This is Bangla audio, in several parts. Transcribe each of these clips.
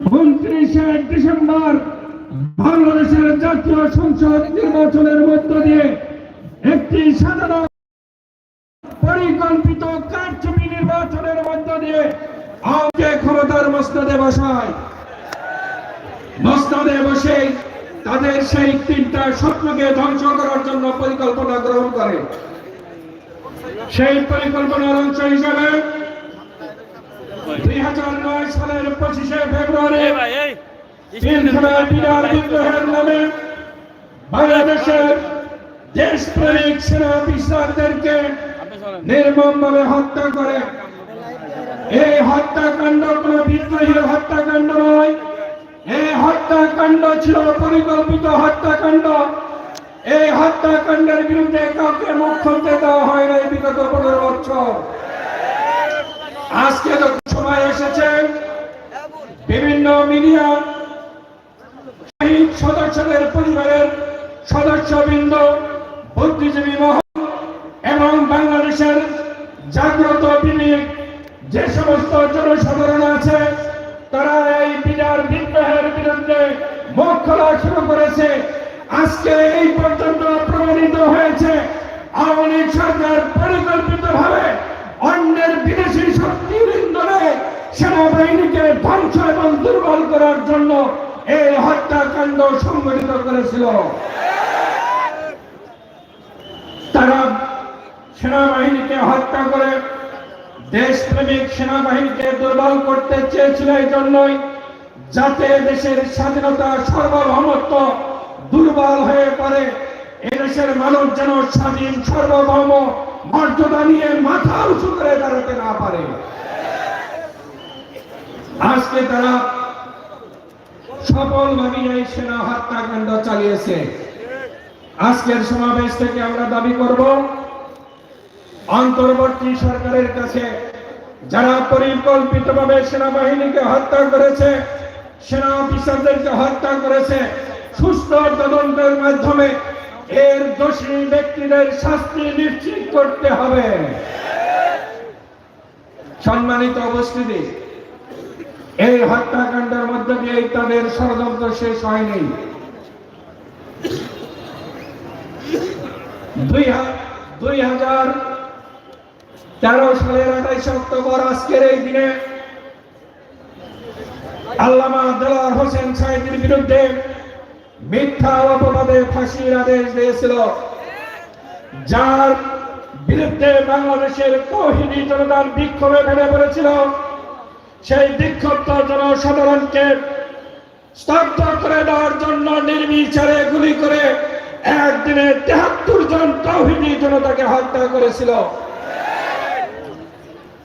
উনত্রিশে ডিসেম্বর বাংলাদেশের জাতীয় সংসদ নির্বাচনের মধ্য দিয়ে একটি সাধারণ পরিকল্পিত কারচুপি নির্বাচনের মধ্য দিয়ে আওয়ামী ক্ষমতার মস্তদে বসায়। মস্তদে বসে তাদের সেই তিনটা স্বপ্নকে ধ্বংস করার জন্য পরিকল্পনা গ্রহণ করে। সেই পরিকল্পনার অংশ হিসেবে দুই হাজার নয় সালের পঁচিশে ফেব্রুয়ারি তিনখানা বিরাট বিদ্রোহের নামে বাংলাদেশের দেশপ্রেমিক সেনা অফিসারদেরকে নির্মমভাবে হত্যা করে। এই হত্যাকাণ্ড কোন বিদ্রোহীর হত্যাকাণ্ড নয়। এই হত্যাকাণ্ড ছিল পরিকল্পিত হত্যাকাণ্ড। এই হত্যাকাণ্ডের বিরুদ্ধে কাউকে মুখ খুলতে দেওয়া হয় নাই বিগত পনেরো বছর। আজকে যখন সময় এসেছে বিভিন্ন মিডিয়া শহীদ সদস্যদের পরিবারের সদস্যবৃন্দ, বুদ্ধিজীবী মহল এবং বাংলাদেশের জাগ্রত বিবেক যে সমস্ত জনসাধারণ আছে, তারা এই বিরাট বিদ্রোহের বিরুদ্ধে মুখ খোলা শুরু করেছে। আজকে এই পর্যন্ত প্রমাণিত হয়েছে, আওয়ামী লীগ সরকার পরিকল্পিত ধ্বংস এবং দুর্বল করার জন্য এই হত্যাকাণ্ড সংগঠিত করেছিল। তারা সেনাবাহিনীকে হত্যা করে দেশপ্রেমিক সেনাবাহিনীকে দুর্বল করতে চেয়েছিল এই জন্যই যাতে দেশের স্বাধীনতা, সার্বভৌমত্ব দুর্বল হয়ে পড়ে। এদেশের মানুষ যেন স্বাধীন, সার্বভৌম মর্যাদা নিয়ে মাথা উঁচু করে দাঁড়াতে না পারে। আজকে তারা সফলভাবে এই সেনা হত্যাকাণ্ড চালিয়েছে। আজকের সমাবেশ থেকে আমরা দাবি করব, অন্তর্বর্তী সরকারের কাছে যারা পরিকল্পিতভাবে সেনাবাহিনীকে হত্যা করেছে, সেনা অফিসারদেরকে হত্যা করেছে, সুস্থ তদন্তের মাধ্যমে এর দোষী ব্যক্তিদের শাস্তি নিশ্চিত করতে হবে। সম্মানিত উপস্থিতি এই হত্যাকাণ্ডের মধ্যে দিয়ে তাদের ষড়যন্ত্র শেষ হয়নি। দুই হাজার তেরো সালের আঠাইশে অক্টোবর আজকের এই দিনে আল্লামা দেলার হোসেন সাহেবের বিরুদ্ধে মিথ্যা অপবাদে ফাঁসির আদেশ দিয়েছিল। যার বিরুদ্ধে বাংলাদেশের তহিদি জনতার বিক্ষোভে ভেঙে পড়েছিল। সেই বিক্ষুব্ধ জনসাধারণকে স্তব্ধ করে দেওয়ার জন্য নির্বিচারে গুলি করে একদিনে তেহাত্তর জন তৌহিদি জনতাকে হত্যা করেছিল।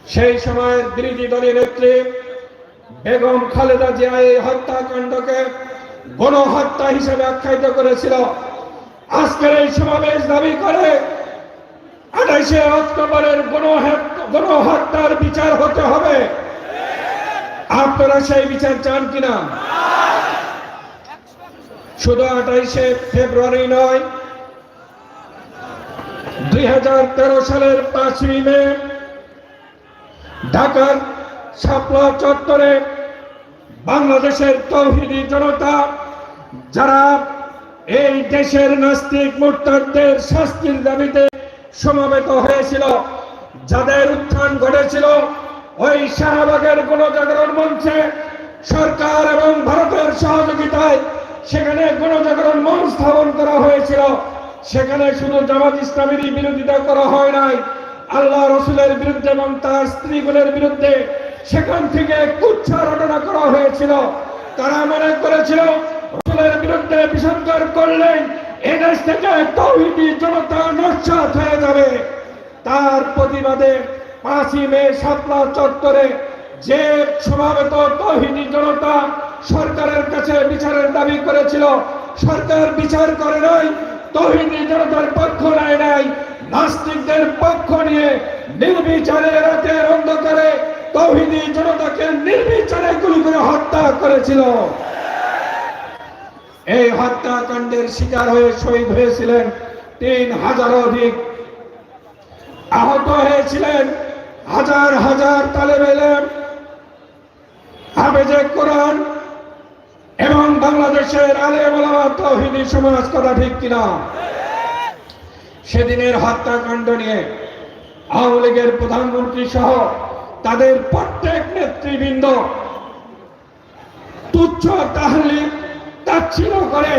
সেই সময় বিরোধী দলীয় নেত্রী বেগম খালেদা জিয়া এই হত্যাকাণ্ডকে গণহত্যা হিসেবে আখ্যায়িত করেছিল। আজকের এই সমাবেশ দাবি করে আঠাইশে অক্টোবরের গণহত্যা- গণহত্যার বিচার হতে হবে। আপনারা সেই বিচার চান কিনা? শুধু আঠাইশে ফেব্রুয়ারি নয়, দুই সালের পাঁচই মে, ঢাকার শাপলা চত্বরে বাংলাদেশের তৌহিদি জনতা, যারা এই দেশের নাস্তিক মুরতাদদের শাস্তির দাবিতে সমাবেত হয়েছিল, যাদের উত্থান ঘটেছিল ওই শাহবাগের গণজাগরণ মঞ্চে সরকার এবং ভারতের সহযোগিতায় সেখানে গণজাগরণ মঞ্চ স্থাপন করা হয়েছিল। সেখানে শুধু জামাত ইসলামের বিরোধিতা করা হয় নাই, আল্লাহ রসুলের বিরুদ্ধে এবং তার স্ত্রীগুলোর বিরুদ্ধে সেখান থেকে কুচ্ছা রটনা করা হয়েছিল। তারা মনে করেছিল, রসুলের বিরুদ্ধে বিসর্জন করলেন এদেশ থেকে তৌহিদি জনতা নস্বাত হয়ে যাবে। তার প্রতিবাদে পাঁচই মে সাতলা চত্বরে যে সমাবেত তহিনী জনতা সরকারের কাছে বিচারের দাবি করেছিল। সরকার বিচার করে নাই তহিনী জনতার পক্ষ নেয় নাই। নাস্তিকদের পক্ষ নিয়ে নির্বিচারে রাতের অন্ধকারে তহিনী জনতাকে নির্বিচারে গুলি করে হত্যা করেছিল। এই হত্যাকাণ্ডের শিকার হয়ে শহীদ হয়েছিলেন তিন হাজার অধিক। আহত হয়েছিলেন হাজার হাজার তালেব এলেম, হাফেজে কোরআন বাংলাদেশের আলেমা তহিদি সমাজ কথা ঠিক কিনা? সেদিনের হত্যাকাণ্ড নিয়ে আওয়ামী লীগের প্রধানমন্ত্রী সহ তাদের প্রত্যেক নেতৃবৃন্দ তুচ্ছ তাহলে তাচ্ছিল করে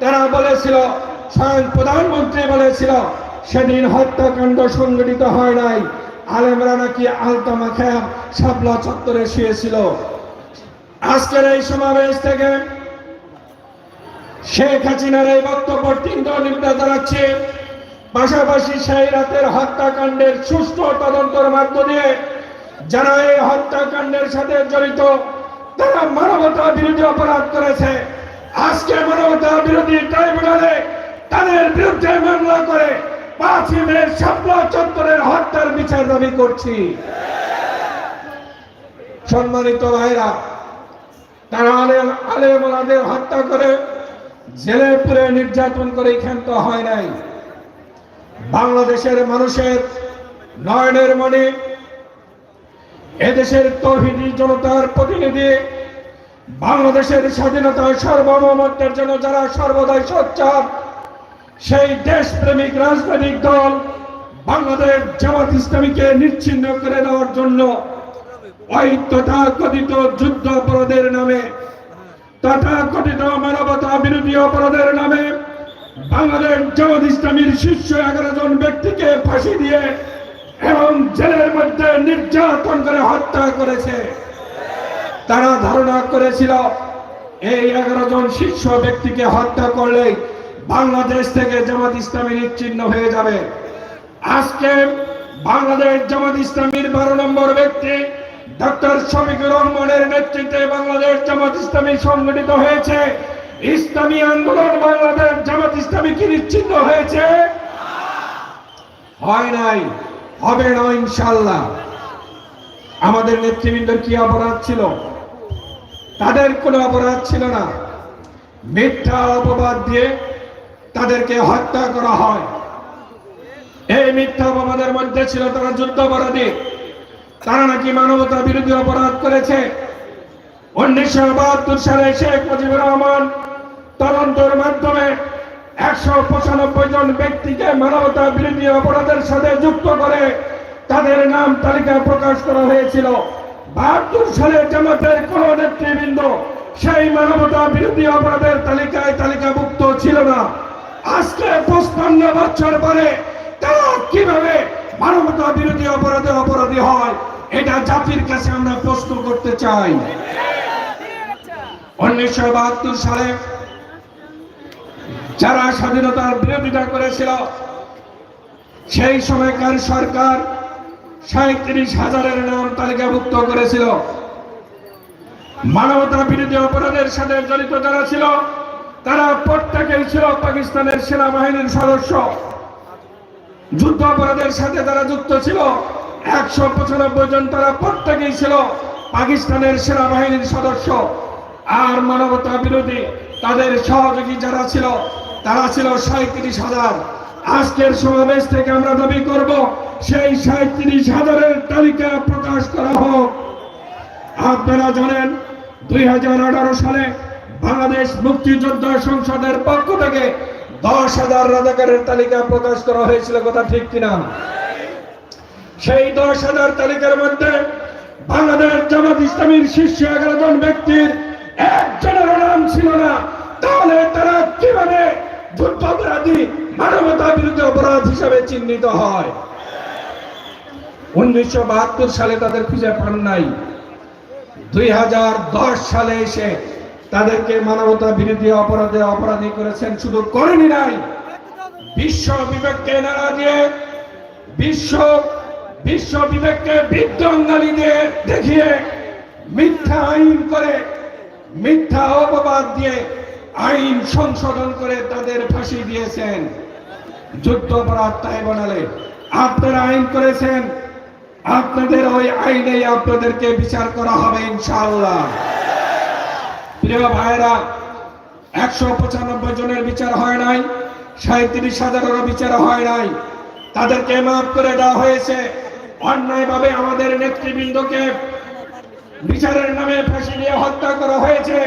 তারা বলেছিল, স্বয়ং প্রধানমন্ত্রী বলেছিল, সেদিন হত্যাকাণ্ড সংগঠিত হয় নাই। আলেমরা নাকি আলতামা খেয়া শাপলা চত্বরে শুয়েছিল। আজকের এই সমাবেশ থেকে শেখ হাসিনার এই বক্তব্য তীব্র নিন্দা জানাচ্ছে। পাশাপাশি সেই রাতের হত্যাকাণ্ডের সুষ্ঠু তদন্তের দিয়ে যারা এই হত্যাকাণ্ডের সাথে জড়িত, তারা মানবতা বিরোধী অপরাধ করেছে। আজকে মানবতা বিরোধী ট্রাইব্যুনালে তাদের বিরুদ্ধে মামলা করে পাঁচই মে হত্যার বিচার দাবি করছি। সম্মানিত ভাইরা, তারা হত্যা করে জেলে পুরে নির্যাতন করে হয় নাই। বাংলাদেশের মানুষের নয়নের মনে এদেশের তৌহিদি জনতার প্রতিনিধি, বাংলাদেশের স্বাধীনতা সার্বভৌমত্বের জন্য যারা সর্বদাই সোচ্চার সেই দেশপ্রেমিক রাজনৈতিক দল বাংলাদেশ জামাত ইসলামীকে নিচ্ছিন্ন করে দেওয়ার জন্য ওই তথাকথিত যুদ্ধ অপরাধের নামে, তথাকথিত মানবতা বিরোধী অপরাধের নামে বাংলাদেশ জামাত ইসলামীর শীর্ষ এগারো জন ব্যক্তিকে ফাঁসি দিয়ে এবং জেলের মধ্যে নির্যাতন করে হত্যা করেছে। তারা ধারণা করেছিল, এই এগারো জন শীর্ষ ব্যক্তিকে হত্যা করলে বাংলাদেশ থেকে জামাত ইসলামী নিচ্ছিন্ন হয়ে যাবে। আজকে বাংলাদেশ জামাত ইসলামীর বারো নম্বর ব্যক্তি, ডক্টর শফিকুর রহমানের নেতৃত্বে বাংলাদেশ জামাত ইসলামী সংগঠিত হয়েছে। ইসলামী আন্দোলন বাংলাদেশ জামাত ইসলামী কি নিচ্ছিন্ন হয়েছে? হয় নাই, হবে না ইনশাল্লাহ আমাদের নেতৃবৃন্দের কি অপরাধ ছিল? তাদের কোনো অপরাধ ছিল না। মিথ্যা অপবাদ দিয়ে তাদেরকে হত্যা করা হয়। এই মিথ্যা অপবাদের মধ্যে ছিল তারা যুদ্ধাপরাধী। তারা নাকি মানবতা বিরোধী অপরাধ করেছে। উনিশশো বাহাত্তর সালে শেখ মুজিবুর রহমান তদন্তের মাধ্যমে একশো পঁচানব্বই জন ব্যক্তিকে মানবতা বিরোধী অপরাধের সাথে যুক্ত করে তাদের নাম তালিকা প্রকাশ করা হয়েছিল। বাহাত্তর সালে জামাতের কোন নেতৃবৃন্দ সেই মানবতা বিরোধী অপরাধের তালিকায় তালিকাভুক্ত ছিল না। আজকে পঁচপান্ন বছর পরে তারা কীভাবে মানবতা বিরোধী অপরাধে অপরাধী হয়, এটা জাতির কাছে আমরা প্রশ্ন করতে চাই। উনিশশো বাহাত্তর সালে যারা স্বাধীনতার বিরোধিতা করেছিল, সেই সময়কার সরকার সাঁত্রিশ হাজারের নাম তালিকাভুক্ত করেছিল। মানবতা বিরোধী অপরাধের সাথে জড়িত যারা ছিল তারা প্রত্যেকেই ছিল পাকিস্তানের সেনাবাহিনীর সদস্য। যুদ্ধ অপরাধের সাথে তারা যুক্ত ছিল। একশো পঁচানব্বই জন তারা প্রত্যেকেই ছিল পাকিস্তানের সেনাবাহিনীর সদস্য। আর মানবতা বিরোধী তাদের সহযোগী যারা ছিল, তারা ছিল সাঁত্রিশ হাজার। আজকের সমাবেশ থেকে আমরা দাবি করব, সেই সাঁত্রিশ হাজারের তালিকা প্রকাশ করা হোক। আপনারা জানেন, দুই হাজার আঠারো সালে বাংলাদেশ মুক্তিযোদ্ধা সংসদের পক্ষ থেকে দশ হাজার রাজাকারের তালিকা প্রকাশ করা হয়েছিল, কথা ঠিক কিনা? সেই দশ হাজার তালিকার মধ্যে বাংলাদেশ জামাত ইসলামীর শীর্ষ এগারো জন ব্যক্তির একজনের নাম ছিল না। তাহলে তারা কীভাবে যুদ্ধাপরাধী মানবতা বিরুদ্ধে অপরাধ হিসাবে চিহ্নিত হয়? উনিশশো বাহাত্তর সালে তাদের খুঁজে পান নাই। দুই হাজার দশ সালে এসে তাদেরকে মানবতা বিরোধী অপরাধে অপরাধী করেছেন, শুধু করেনি নাই। বিশ্ব বিবেককে নাড়া দিয়ে, বিশ্ব বিশ্ব বিবেককে বিধ্বঙ্গালি দিয়ে দেখিয়ে মিথ্যা আইন করে, মিথ্যা অপবাদ দিয়ে আইন সংশোধন করে তাদের ফাঁসি দিয়েছেন। যুদ্ধ অপরাধ তাই বানালে। আপনারা আইন করেছেন, আপনাদের ওই আইনেই আপনাদেরকে বিচার করা হবে ইনশাআল্লাহ। প্রিয় ভাইরা একশো পঁচানব্বই জনের বিচার হয় নাই, সাঁত্রিশ হাজারেরও বিচার হয় নাই। তাদেরকে মাফ করে দেওয়া হয়েছে। অন্যায়ভাবে আমাদের নেতৃবৃন্দকে বিচারের নামে ফাঁসি দিয়ে হত্যা করা হয়েছে।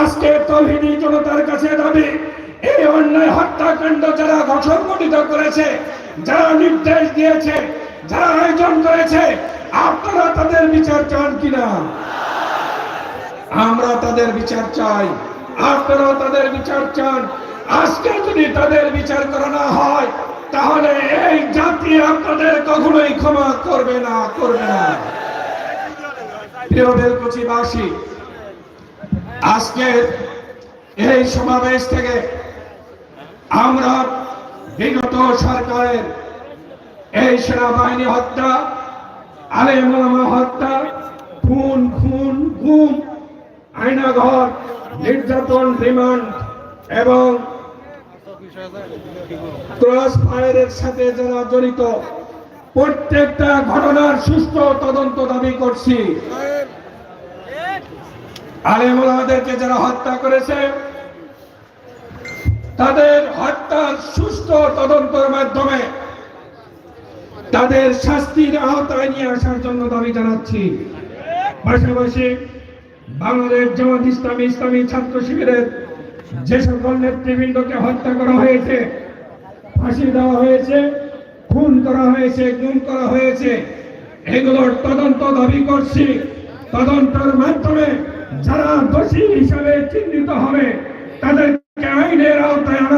আজকে তৌহিদি জনতার কাছে দাবি, এই অন্যায় হত্যাকাণ্ড যারা সংগঠিত করেছে, যারা নির্দেশ দিয়েছে, যারা আয়োজন করেছে, আপনারা তাদের বিচার চান কিনা? আমরা তাদের বিচার চাই। আপনারাও তাদের বিচার চান। আজকে যদি তাদের বিচার করা না হয়, তাহলে এই জাতি আপনাদের কখনোই ক্ষমা করবে না করবে না। প্রিয় আজকে এই সমাবেশ থেকে আমরা বিগত সরকারের এই সেনাবাহিনী হত্যা, আলেমা হত্যা, খুন খুন, গুম আয়নাঘর, নির্যাতন, রিমান্ড এবং ক্রস ফায়ারের সাথে যারা জড়িত, প্রত্যেকটা ঘটনার সুষ্ঠু তদন্ত দাবি করছি। আলেমুলাদেরকে যারা হত্যা করেছে, তাদের হত্যার সুষ্ঠু তদন্তের মাধ্যমে তাদের শাস্তির আওতায় নিয়ে আসার জন্য দাবি জানাচ্ছি। পাশাপাশি বাংলাদেশ জামাত ইসলামী ইসলামী ছাত্র শিবিরের যে সকল নেতৃবৃন্দকে হত্যা করা হয়েছে, ফাঁসি দেওয়া হয়েছে, খুন করা হয়েছে, গুম করা হয়েছে, এগুলোর তদন্ত দাবি করছি। তদন্তের মাধ্যমে যারা দোষী হিসাবে চিহ্নিত হবে, তাদেরকে আইনের আওতায় আনার